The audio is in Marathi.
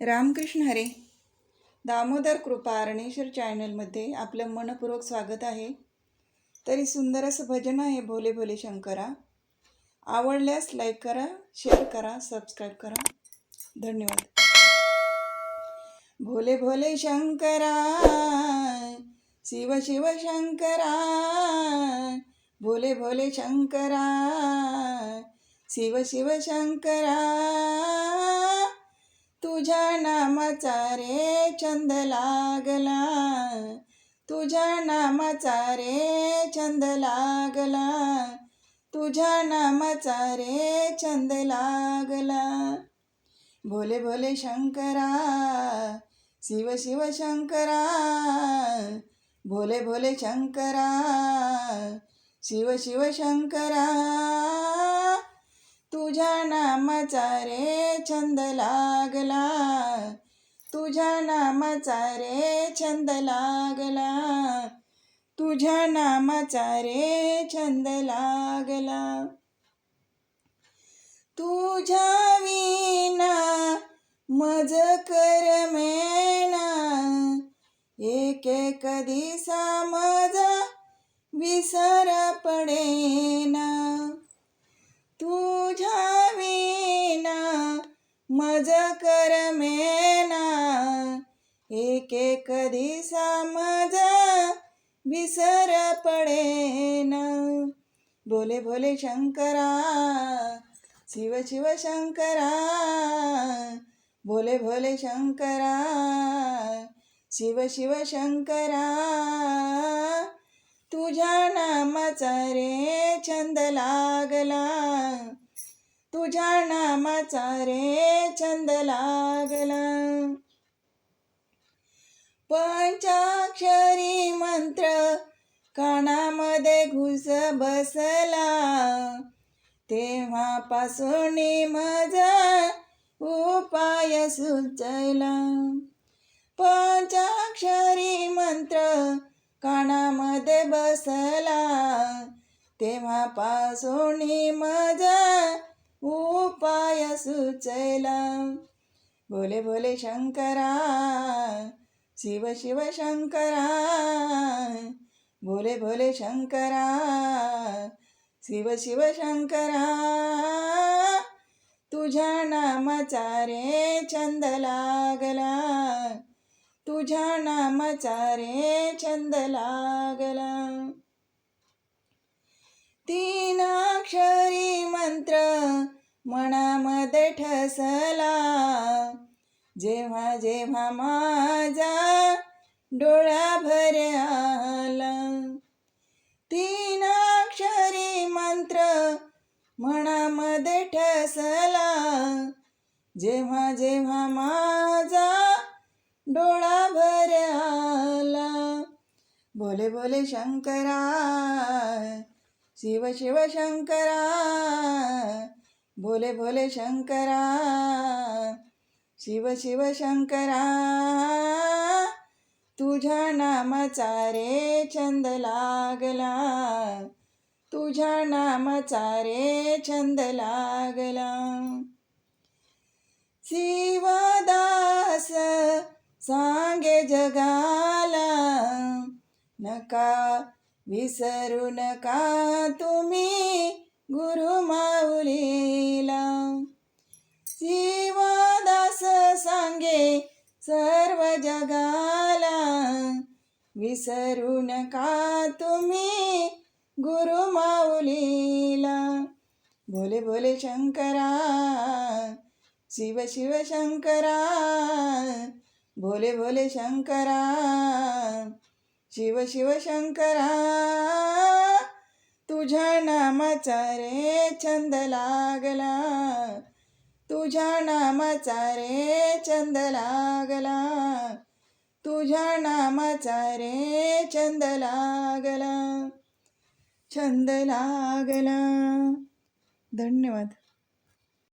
रामकृष्ण हरे. दामोदर कृपा अरणेश्वर चॅनलमध्ये आपलं मनपूर्वक स्वागत आहे. तरी सुंदर असं भजन आहे भोले भोले शंकरा. आवडल्यास लाईक करा शेअर करा सबस्क्राईब करा. धन्यवाद. भोले भोले शंकरा शिव शिव शंकरा भोले भोले शंकरा शिव शिव शंकरा. तुझ्या नामाचा रे छंद लागला. तुझ्या नामाचा रे छंद लागला. तुझ्या नामाचा रे छंद लागला. भोले भोले शंकरा शिव शिव शंकरा भोले भोले शंकरा शिव शिव शंकरा. तुझ्या नामाचा रे छंद लागला. तुझ्या नामाचा रे छंद लागला. तुझ्या नामाचा रे छंद लागला. तुझ्या विना मज कर मेना. एक एक दिसा मजा विसर पडेना. तुझ्या विना मज कर मेना एक एक दिसा माझा विसर पडेना. भोले भोले शंकरा शिव शिव शंकरा. भोले भोले शंकरा शिव शिव शंकरा. तुझ्या नामाचा रे छंद लागला. तुझ्या नामाचा रे छंद लागला. पंचाक्षरी मंत्र कानामध्ये घुस बसला. तेव्हापासून माझा उपाय सुचला. पंचाक्षरी मंत्र कानामध्ये बसला. तेव्हापासून माझा उपाय सुचला. भोले भोले शंकरा. शिव शिव शंकरा. भोले भोले शंकरा. शिव शिव शंकरा. तुझ्या नामाचा रे छंद लागला. तुझ्या नामाचा रे छंद लागला. तीन अक्षरी मंत्र मनामध्ये ठसला. जेव्हा जेव्हा माझा डोळा भरला तीन अक्षरी मंत्र मनामध्ये ठसला. जेव्हा जेव्हा माझा डोळा भर आला. भोले भोले शंकरा शिव शिव शंकरा. भोले भोले शंकरा शिव शिव शंकरा. तुझ्या नामाचा रे छंद लागला. तुझ्या नामाचा रे छंद लागला. शिवदा सांगे जगाला. नका विसरू नका तुम्ही गुरु माऊलीला. शिवदास सांगे सर्व जगाला. विसरू नका तुम्ही गुरु माऊलीला. भोले भोले शंकरा शिव शिव शंकरा भोले भोले शंकरा शिव शिव शंकरा तुझ्या नामाचा रे छंद लागला. तुझ्या नामाचा रे छंद लागला. तुझ्या नामाचा रे छंद लागला. छंद लागला. धन्यवाद.